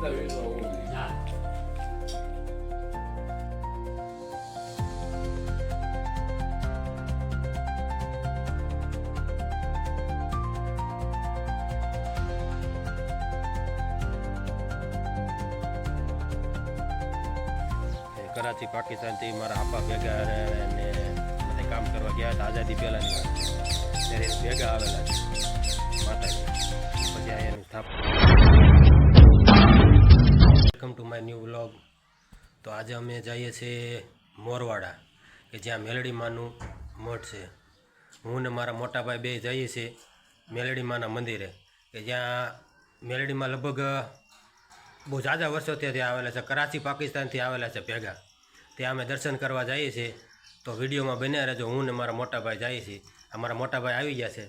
બધા વેચવા હોવું જોઈએ. હા એ કરાચી પાકિસ્તાનથી મારા આપા ભેગા અને બધે કામ કરવા ગયા હતા આઝાદી પહેલાંની વાત ત્યારે એ ભેગા આવેલા છે માતાજી પછી આ એનું સ્થાપન welcome to my new vlog. તો આજે અમે જઈએ છીએ મોરવાડા, કે જ્યાં મેલડીમાનું મઠ છે. હું ને મારા મોટાભાઈ બે જઈએ છીએ મેલડીમાના મંદિરે, કે જ્યાં મેલડીમાં લગભગ બહુ ઝાઝા વર્ષો ત્યાંથી આવેલા છે, કરાચી પાકિસ્તાનથી આવેલા છે ભેગા. ત્યાં અમે દર્શન કરવા જઈએ છીએ. તો વિડીયોમાં બન્યા રહેજો, હું ને મારા મોટાભાઈ જઈએ છીએ. અમારા મોટાભાઈ આવી ગયા છે.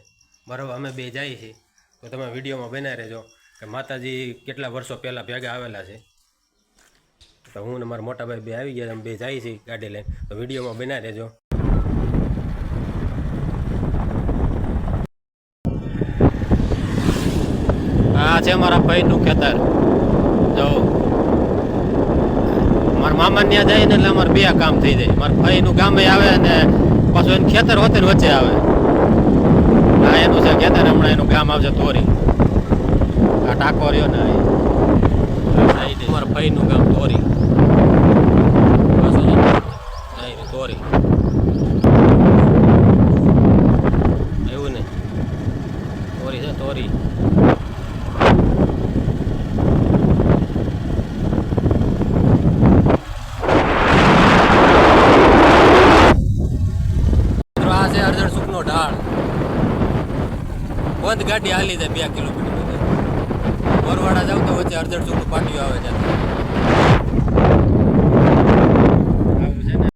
બરાબર, અમે બે જઈએ છીએ. તો તમે વિડીયોમાં બન્યા રહેજો, કે માતાજી કેટલા વર્ષો પહેલાં ભેગા આવેલા છે. તો હું ને મારા મોટા ભાઈ બે આવી ગયા અમે બે જાય છીએ ગાડી લઈને. તો વિડીયોમાં બના રહેજો આ છે મારા ભાઈનું ખેતર. જો મારા મામા ત્યાં જાય ને એટલે અમારે બે કામ થઈ જાય. મારા ભાઈનું ગામે આવે ને પાછું એનું ખેતર હોતે વચ્ચે આવે. આ એનું છે ખેતર હમણાં એનું ગામ આવશે તોરી આ ટાકો રહ્યો ને. મારા ભાઈનું ગામ તોરી પાછું છે તોરી એવું ને તોરી છે તોરી અડધડ સુખનો ઢાળ. બંધ ગાડી હાલી જાય બે કિલોમીટર સુધી. મોરવાડા જાવ તો વચ્ચે અડધડ સુખનું પાટિયું આવે છે આવું છે ને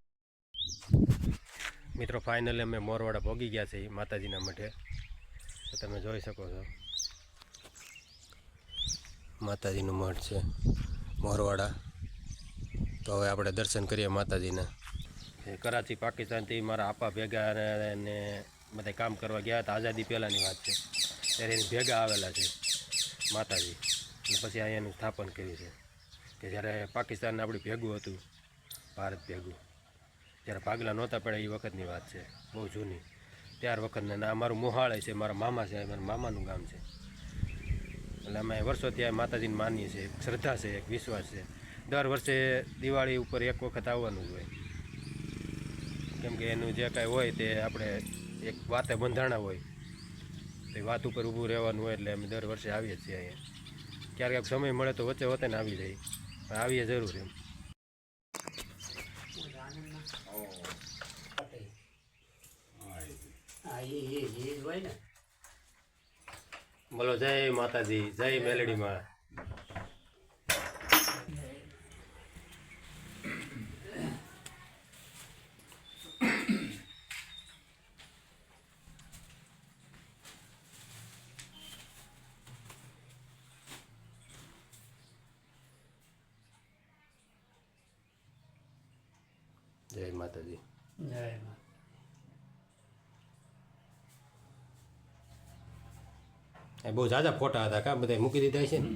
મિત્રો ફાઇનલી અમે મોરવાડા ભોગી ગયા છે માતાજીના મઠે તો તમે જોઈ શકો છો. માતાજીનું મઠ છે મોરવાડા. તો હવે આપણે દર્શન કરીએ માતાજીના. કરાચી પાકિસ્તાનથી મારા આપા ભેગા અને બધા કામ કરવા ગયા હતા. આઝાદી પહેલાંની વાત છે. ત્યારે એની ભેગા આવેલા છે માતાજી. અને પછી અહીંયાનું સ્થાપન કર્યું છે. કે જ્યારે પાકિસ્તાન આપણે ભેગું હતું, ભારત ભેગું. જ્યારે ભાગલા નહોતા પડ્યા એ વખતની વાત છે. બહુ જૂની. ત્યાર વખતને ના, અમારું મોહાળે છે, મારા મામા છે, મારા મામાનું ગામ છે. એટલે અમે વર્ષોથી આ માતાજીને માનીએ છીએ, એક શ્રદ્ધા છે, એક વિશ્વાસ છે. દર વર્ષે દિવાળી ઉપર એક વખત આવવાનું હોય. કેમ કે એનું જે કાંઈ હોય તે આપણે એક વાતે બંધાણા હોય. તો વાત ઉપર ઊભું રહેવાનું હોય એટલે અમે દર વર્ષે આવીએ છીએ અહીંયા. ક્યારેક સમય મળે તો વચ્ચે વચ્ચે આવી જાય. પણ આવીએ જરૂર એમ. બોલો જય માતાજી જય મેલડીમાં. જય માતાજી. જય માતા એ બહુ જાજા ફોટા હતા કા? બધા મૂકી દીધા છે ને?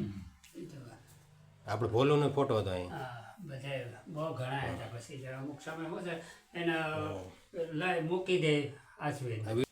આપણે ભોલોનો ફોટો હતો અહીં. બધા બહુ ઘણા હતા. પછી અમુક સમય હોય એના લઈ મૂકી દે આસવીને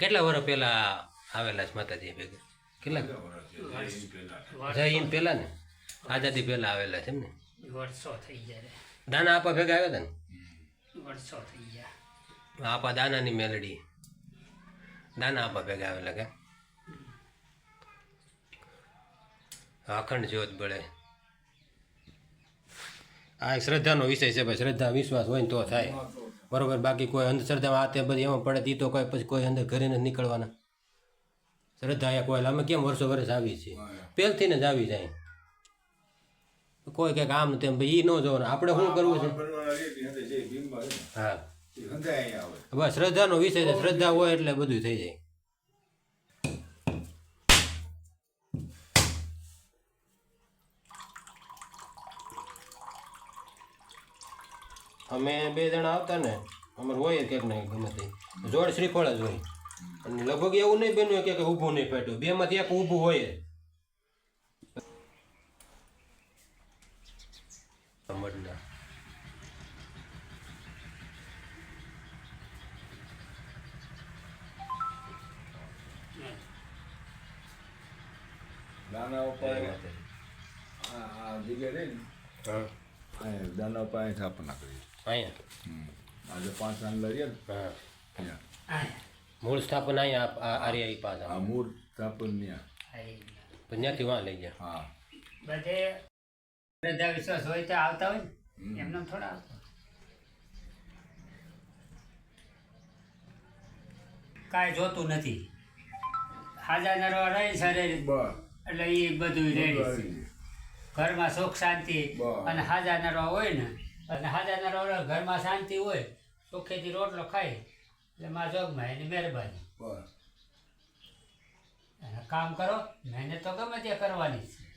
કેટલા વર્ષ પહેલા આવેલા છે માતાજી ભેગા? કેટલા? જય હિન્દ પહેલા. ને? આઝાદી પહેલા આવેલા છે એમ ને? વર્ષો થઈ જાય દાના આપા ભેગા આવ્યા હતા ને? વર્ષો થઈ ગયા. આપા દાનાની મેલડી. દાના આપા ભેગા આવેલા કે? અખંડ જ્યોત બળે. આ શ્રદ્ધાનો વિષય છે ભાઈ શ્રદ્ધા વિશ્વાસ હોય ને તો થાય. બરોબર બાકી કોઈ અંધશ્રદ્ધામાં આ તે બધી એમાં પડે એ તો કોઈ પછી કોઈ અંદર ઘરે નથી નીકળવાના શ્રદ્ધા કોઈ અમે કેમ વર્ષો વર્ષ આવી છીએ પહેલથી ને જ આવી જાય કોઈ કંઈક આમ તેમ ભાઈ એ ન જોવાનું આપણે શું કરવું છે હા બસ શ્રદ્ધાનો વિષય છે શ્રદ્ધા હોય એટલે બધું થઈ જાય અમે બે જણા આવતા ને અમારે હોય ક્યાંક ને ગમે તે. જોડ શ્રીફળ જ હોય. અને લગભગ એવું નહીં બન્યું કે ઊભું નહીં પેટ્યું બે માંથી એક ઊભું હોય. જ. દાના ઉપાય આ આ જગ્યા રહી ને? દાના ઉપાય સ્થાપના કરી અહીંયા. આજે પાંચ આંગલા રહ્યા હા. મૂળ સ્થાપન અહીંયા આ- પાસે મૂળ સ્થાપન ત્યાં. ત્યાંથી વાં લઈ ગયા. હા. બધે બધા વિશ્વાસ હોય તો આવતા હોય ને? એમને થોડા આવતા કાંઈ જોતું નથી. હાજા નરવા રહે શરીર એટલે એ બધું રેડી ઘરમાં સુખ શાંતિ અને હાજા નરવા હોય ને અને હાજા રોડ ઘરમાં શાંતિ હોય સુખેથી રોટલો ખાય એટલે માં જોગમાં એની મહેરબાની. કામ કરો મહેનત તો ગમે ત્યાં કરવાની છે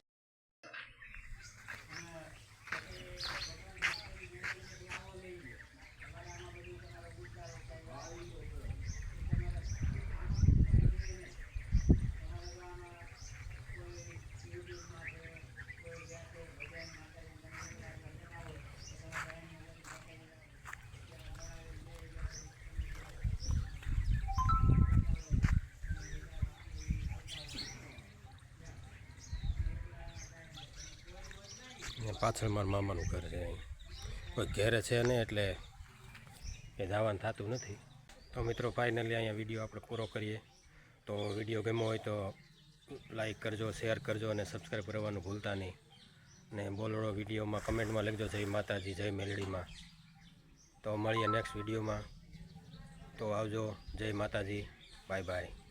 અહીંયા પાછળ મારા મામાનું ઘર છે કોઈ ઘેરે છે ને એટલે એ જવાનું થતું નથી. તો મિત્રો ફાઇનલી અહીંયા વીડિયો આપણે પૂરો કરીએ. તો વીડિયો ગમ્યો હોય તો લાઈક કરજો શેર કરજો અને સબસ્ક્રાઈબ કરવાનું ભૂલતા નહીં. ને બોલડો વિડીયોમાં, કમેન્ટમાં લખજો. જય માતાજી, જય મેલડીમાં. તો મળીએ નેક્સ્ટ વિડીયોમાં તો આવજો. જય માતાજી. Bye bye